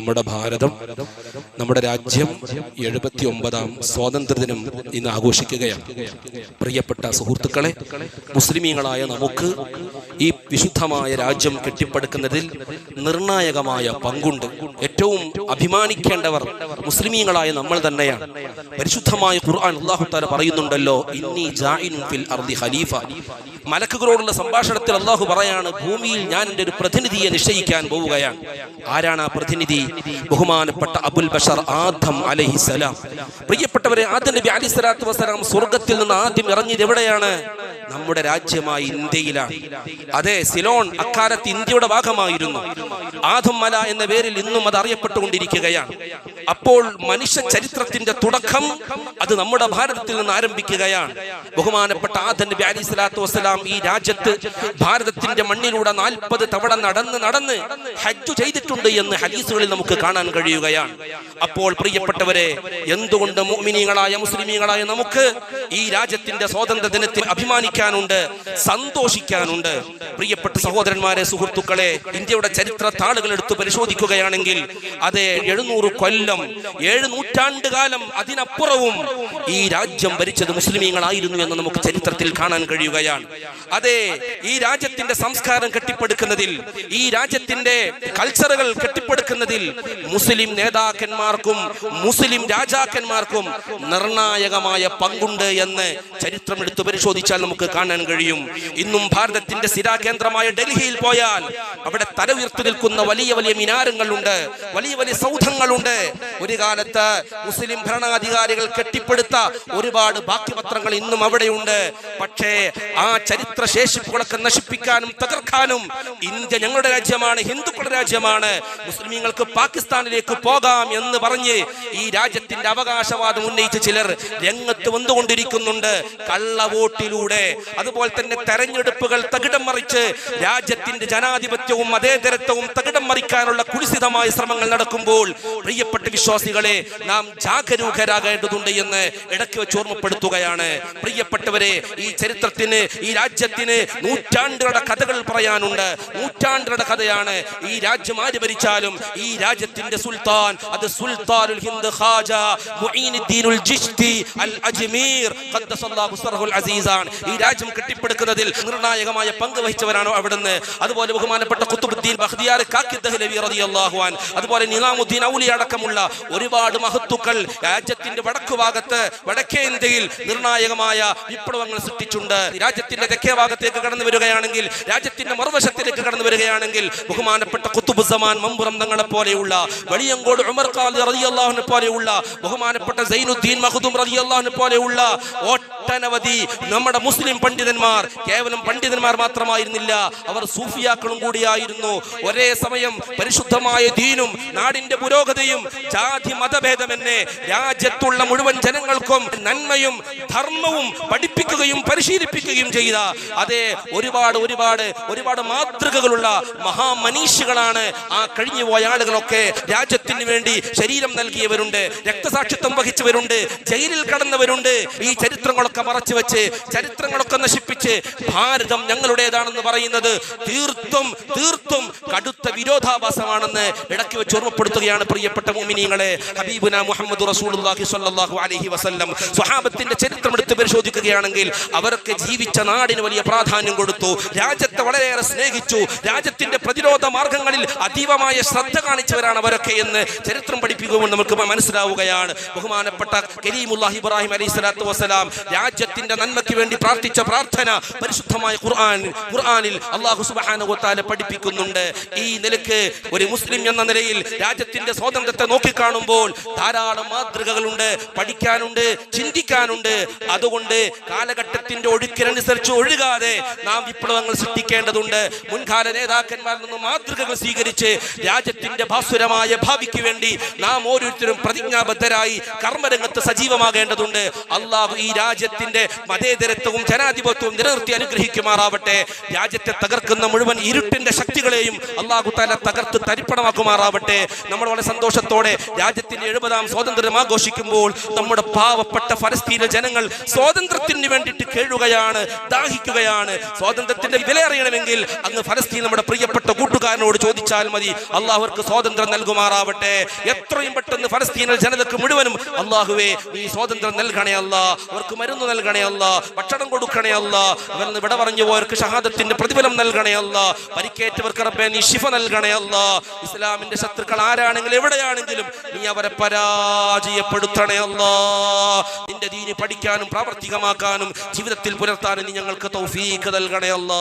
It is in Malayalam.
നമ്മുടെ ഭാരതം നമ്മുടെ രാജ്യം എഴുപത്തി ഒമ്പതാം സ്വാതന്ത്ര്യദിനം ഇന്ന് ആഘോഷിക്കുകയാണ്. പ്രിയപ്പെട്ട സുഹൃത്തുക്കളെ മുസ്ലിമീങ്ങളായ നമുക്ക് ഈ വിശുദ്ധമായ രാജ്യം കെട്ടിപ്പടുക്കുന്നതിൽ നിർണായകമായ പങ്കുണ്ട്. ഏറ്റവും അഭിമാനിക്കേണ്ടവർ മുസ്ലിമീങ്ങളായ നമ്മൾ തന്നെയാണ്. പരിശുദ്ധമായ ഖുർആൻ അള്ളാഹു താല പറയുന്നുണ്ടല്ലോ ഇന്നി ഫിൽ അർദി ഖലീഫ. മലക്കുകളോടുള്ള സംഭാഷണത്തിൽ അള്ളാഹു പറയാണ് ഭൂമിയിൽ ഞാൻ എന്റെ ഒരു പ്രതിനിധിയെ നിശ്ചയിക്കാൻ പോവുകയാണ്. ആരാണ് ആ പ്രതിനിധി? ബഹുമാനപ്പെട്ട അബുൽ ബഷർ ആദം അലഹിസലാം പ്രിയപ്പെട്ടവരെ ആദം നബി അലി വസ്സലാം സ്വർഗത്തിൽ നിന്ന് ആദ്യം ഇറങ്ങിയത് എവിടെയാണ്? നമ്മുടെ രാജ്യമായ ഇന്ത്യയിലാണ്. അതെ സിലോൺ അക്കാലത്ത് ഇന്ത്യയുടെ ഭാഗമായിരുന്നു. ആദം മല എന്ന പേരിൽ ഇന്നും അത് അറിയപ്പെട്ടുകൊണ്ടിരിക്കുകയാണ്. അപ്പോൾ മനുഷ്യ ചരിത്രത്തിന്റെ തുടക്കം അത് നമ്മുടെ ഭാരതത്തിൽ നിന്ന് ആരംഭിക്കുകയാണ്. ബഹുമാനപ്പെട്ട ആദൻ നബി അലി സ്വലാത്തു വസ്സലാം ഈ രാജ്യത്ത് ഭാരതത്തിന്റെ മണ്ണിലൂടെ നാൽപ്പത് തവണ നടന്ന് നടന്ന് ഹജ്ജ് ചെയ്തിട്ടുണ്ട് എന്ന് ഹദീസുകളിൽ നമുക്ക് കാണാൻ കഴിയുകയാണ്. അപ്പോൾ പ്രിയപ്പെട്ടവരെ എന്തുകൊണ്ട് മുഅ്മിനീങ്ങളായ മുസ്ലിമീങ്ങളായ നമുക്ക് ഈ രാജ്യത്തിന്റെ സ്വാതന്ത്ര്യ ദിനത്തിൽ അഭിമാനിക്കാനുണ്ട് സന്തോഷിക്കാനുണ്ട്. പ്രിയപ്പെട്ട സഹോദരന്മാരെ സുഹൃത്തുക്കളെ ഇന്ത്യയുടെ ചരിത്ര താളുകൾ എടുത്ത് പരിശോധിക്കുകയാണെങ്കിൽ അതെ എഴുന്നൂറ് കൊല്ലം ഏഴ് നൂറ്റാണ്ട് കാലം അതിനപ്പുറവും ഈ രാജ്യം ഭരിച്ചത് മുസ്ലിമീങ്ങളായിരുന്നു എന്ന് നമുക്ക് ചരിത്രത്തിൽ കാണാൻ കഴിയുകയാണ്. അതെ ഈ രാജ്യത്തിന്റെ സംസ്കാരം കെട്ടിപ്പടുക്കുന്നതിൽ ഈ രാജ്യത്തിന്റെ കൾച്ചറുകൾ കെട്ടിപ്പടുക്കുന്നതിൽ മുസ്ലിം നേതാക്കന്മാർക്കും മുസ്ലിം രാജാക്കന്മാർക്കും നിർണായകമായ പങ്കുണ്ട് എന്ന് ചരിത്രം എടുത്തു പരിശോധിച്ചാൽ നമുക്ക് കാണാൻ കഴിയും. ഇന്നും ഭാരതത്തിന്റെ സ്ഥിരാകേന്ദ്രമായ ഡൽഹിയിൽ പോയാൽ അവിടെ തല ഉയർത്തി നിൽക്കുന്ന വലിയ വലിയ മിനാരങ്ങളുണ്ട്. വലിയ വലിയ സൗധങ്ങളുണ്ട്. ഒരു കാലത്ത് മുസ്ലിം ഭരണാധികാരികൾ കെട്ടിപ്പടുത്ത ഒരുപാട് ബാക്കിപത്രങ്ങൾ ഇന്നും അവിടെയുണ്ട്. പക്ഷേ ആ ചരിത്ര ശേഷിപ്പുകളൊക്കെ നശിപ്പിക്കാനും തകർക്കാനും ഇന്ത്യ ഞങ്ങളുടെ രാജ്യമാണ് ഹിന്ദുക്കളുടെ രാജ്യമാണ്. മുസ്ലിമീങ്ങൾക്ക് പാകിസ്ഥാനിലേക്ക് പോകാം എന്ന് പറഞ്ഞ് ഈ രാജ്യത്തിന്റെ അവകാശവാദം ഉന്നയിച്ച് ചിലർ രംഗത്ത് വന്നുകൊണ്ടിരിക്കുന്നുണ്ട്. കള്ളവോട്ടിലൂടെ അതുപോലെ തന്നെ തെരഞ്ഞെടുപ്പുകൾ തകിടം മറിച്ച് രാജ്യത്തിന്റെ ജനാധിപത്യവും മതേതരത്വവും തകിടം മറിക്കാനുള്ള കുടിസിതമായ ശ്രമങ്ങൾ നടക്കുമ്പോൾ പ്രിയപ്പെട്ട വിശ്വാസികളെ നാം ജാഗരൂകരാകേണ്ടതുണ്ട് എന്ന് ഇടയ്ക്ക് വെച്ച് ഓർമ്മപ്പെടുത്തുകയാണ്. പ്രിയപ്പെട്ടവരെ ഈ ചരിത്രത്തിന് ഈ രാജ്യത്തിന് നൂറ്റാണ്ടുകളുടെ കഥകൾ പറയാനുണ്ട്. നൂറ്റാണ്ടുകളുടെ കഥയാണ്. ഈ രാജ്യം ആര് ഭരിച്ചാലും ഈ രാജ്യത്തിന്റെ സുൽത്താൻ അത് സുൽത്താനുൽ ഹിന്ദ് ഖാജ മുഈനുദ്ദീനുൽ ജിഷ്തി അൽ അജ്മീർ. ഖദ്ദസല്ലാഹു സർഹുൽ അസീസാൻ ഈ രാജ്യം കെട്ടിപ്പടുക്കുന്നതിൽ നിർണായകമായ പങ്ക് വഹിച്ചവരാണോ അവിടുന്ന്. അതുപോലെ ബഹുമാനപ്പെട്ട കുത്തുബുദ്ദീൻ ബഖ്തിയാർ കാക്കി ദഹ്ലവി റളിയല്ലാഹു അൻ അതുപോലെ നിലാമുദ്ദീൻ ഔലി അടക്കമുള്ള ഒരുപാട് മഹത്തുക്കൾ രാജ്യത്തിന്റെ വടക്കു ഭാഗത്ത് വടക്കേ ഇന്ത്യയിൽ നിർണായകമായ വിപ്ലവങ്ങൾ സൃഷ്ടിച്ചുണ്ട് രാജ്യത്തിന്റെ തെക്കേ ഭാഗത്തേക്ക് കടന്നു വരികയാണെങ്കിൽ രാജ്യത്തിന്റെ മറുവശത്തിലേക്ക് കടന്നു വരികയാണെങ്കിൽ ബഹുമാനപ്പെട്ട കുത്തുബുസമാൻ മമ്പുറം തങ്ങളെ പോലെയുള്ള വലിയങ്കോട് ഉമർ ഖാദി റളിയല്ലാഹുവിനെ പോലെയുള്ള ബഹുമാനപ്പെട്ട സൈനുദ്ദീൻ മഹദും റളിയല്ലാഹുവിനെ പോലെയുള്ള ഒട്ടനവധി നമ്മുടെ മുസ്ലിം പണ്ഡിതന്മാർ കേവലം പണ്ഡിതന്മാർ മാത്രമായിരുന്നില്ല. അവർ സൂഫിയാക്കളും കൂടിയായിരുന്നു. ഒരേ സമയം പരിശുദ്ധമായ ദീനും നാടിന്റെ പുരോഗതിയും ജാതി മതഭേദമെന്നെ രാജ്യത്തുള്ള മുഴുവൻ ജനങ്ങൾക്കും നന്മയും ധർമ്മവും പഠിപ്പിക്കുകയും പരിശീലിപ്പിക്കുകയും ചെയ്ത അതെ ഒരുപാട് ഒരുപാട് ഒരുപാട് മാതൃകകളുള്ള മഹാമനീഷികളാണ് ആ കഴിഞ്ഞുപോയ ആളുകളൊക്കെ. രാജ്യത്തിന് വേണ്ടി ശരീരം നൽകിയവരുണ്ട് രക്തസാക്ഷിത്വം വഹിച്ചവരുണ്ട് ജയിലിൽ കടന്നവരുണ്ട്. ഈ ചരിത്രങ്ങളൊക്കെ മറച്ചു വെച്ച് ചരിത്രങ്ങളൊക്കെ നശിപ്പിച്ച് ഭാരതം ഞങ്ങളുടേതാണെന്ന് പറയുന്നത് തീർത്തും തീർത്തും കടുത്ത വിരോധാഭാസമാണെന്ന് ഇടയ്ക്ക് വെച്ച് ഓർമ്മപ്പെടുത്തുകയാണ് പ്രിയപ്പെട്ട മോമിനിയങ്ങളെ ഹബീബുന മുഹമ്മദ് റസൂലുള്ളാഹി സ്വല്ലല്ലാഹു അലൈഹി വസല്ലം സ്വഹാബത്തിന്റെ ചരിത്രം എടുത്ത് പരിശോധിക്കുകയാണെങ്കിൽ അവർക്ക് ജീവിച്ച നാടിന് വലിയ പ്രാധാന്യം കൊടുത്തു. രാജ്യത്തെ വളരെയേറെ സ്നേഹിച്ചു. രാജ്യത്തിന്റെ പ്രതിരോധ മാർഗങ്ങളിൽ അതീവമായ ശ്രദ്ധ കാണിച്ചവരാണ് അവരൊക്കെ എന്ന് ചരിത്രം പഠിപ്പിക്കുമ്പോൾ നമുക്ക് മനസ്സിലാവുകയാണ്. ബഹുമാനപ്പെട്ട കരീമുല്ലാഹി ഇബ്രാഹിം അലൈഹി സ്വലാത്തു വസ്സലാം രാജ്യത്തിന്റെ നന്മയ്ക്ക് വേണ്ടി പ്രാർത്ഥിച്ച പ്രാർത്ഥന പരിശുദ്ധമായ ഖുർആൻ ഖുർആനിൽ അള്ളാഹു സുബ്ഹാനഹു വതആല പഠിപ്പിക്കുന്നുണ്ട്. ഈ നിലയ്ക്ക് ഒരു മുസ്ലിം എന്ന നിലയിൽ രാജ്യത്തിന്റെ സ്വാതന്ത്ര്യത്തെ നോക്കിക്കാണുമ്പോൾ ധാരാളം മാതൃകകളുണ്ട് പഠിക്കാനുണ്ട് ചിന്തിക്കാനുണ്ട്. അതുകൊണ്ട് കാലഘട്ടത്തിന്റെ ഒഴുക്കിനനുസരിച്ച് ഒഴുകാതെ നാം വിപ്ലവങ്ങൾ സൃഷ്ടിക്കേണ്ടതുണ്ട്. മുൻകാല നേതാക്കന്മാരിൽ നിന്ന് മാതൃകകൾ സ്വീകരിച്ച് രാജ്യത്തിന്റെ ഭാസുരമായ ഭാവിക്ക് വേണ്ടി നാം ഓരോരുത്തരും പ്രതിജ്ഞാബദ്ധരായി കർമ്മരംഗത്ത് സജീവമാകേണ്ടതുണ്ട്. അള്ളാഹു ഈ രാജ്യത്തെ രാജ്യത്തിന്റെ മതേതരത്വവും ജനാധിപത്യവും നിലനിർത്തി അനുഗ്രഹിക്കുമാറാവട്ടെ. രാജ്യത്തെ തകർക്കുന്ന മുഴുവൻ ഇരുട്ടിന്റെ ശക്തികളെയും അള്ളാഹു താല തകർത്ത് തരിപ്പണമാക്കുമാറാവട്ടെ. നമ്മൾ വളരെ സന്തോഷത്തോടെ രാജ്യത്തിന്റെ എഴുപതാം സ്വാതന്ത്ര്യം ആഘോഷിക്കുമ്പോൾ നമ്മുടെ പാവപ്പെട്ട ഫലസ്തീന ജനങ്ങൾ സ്വാതന്ത്ര്യത്തിന് വേണ്ടിയിട്ട് കേഴുകയാണ് ദാഹിക്കുകയാണ്. സ്വാതന്ത്ര്യത്തിന്റെ വില അറിയണമെങ്കിൽ അങ്ങ് ഫലസ്തീൻ നമ്മുടെ പ്രിയപ്പെട്ട കൂട്ടുകാരനോട് ചോദിച്ചാൽ മതി. അള്ളാഹുവർക്ക് സ്വാതന്ത്ര്യം നൽകുമാറാവട്ടെ. എത്രയും പെട്ടെന്ന് ഫലസ്തീനിൽ ജനതക്ക് മുഴുവനും അള്ളാഹുവേ നീ സ്വാതന്ത്ര്യം നൽകണേ അല്ല. അവർക്ക് മരുന്ന് നൽകണേ അല്ല. ഭക്ഷണം കൊടുക്കണേ അല്ല. ഇവർ വിട പറഞ്ഞു പോയവർക്ക് ഷഹാദത്തിന്റെ പ്രതിഫലം നൽകണേ അല്ല. പരിക്കേറ്റവർക്ക് റബ്ബേ നീ ശിഫ നൽകണേ അല്ല. ഇസ്ലാമിന്റെ ശത്രുക്കൾ ആരാണെങ്കിലും എവിടെയാണെങ്കിലും നീ അവരെ പരാജയപ്പെടുത്തണേ അല്ല. നിന്റെ ദീനി പഠിക്കാനും പ്രാവർത്തികമാക്കാനും ജീവിതത്തിൽ പുലർത്താനും നീ ഞങ്ങൾക്ക് തൗഫീഖ് നൽകണേ അല്ല.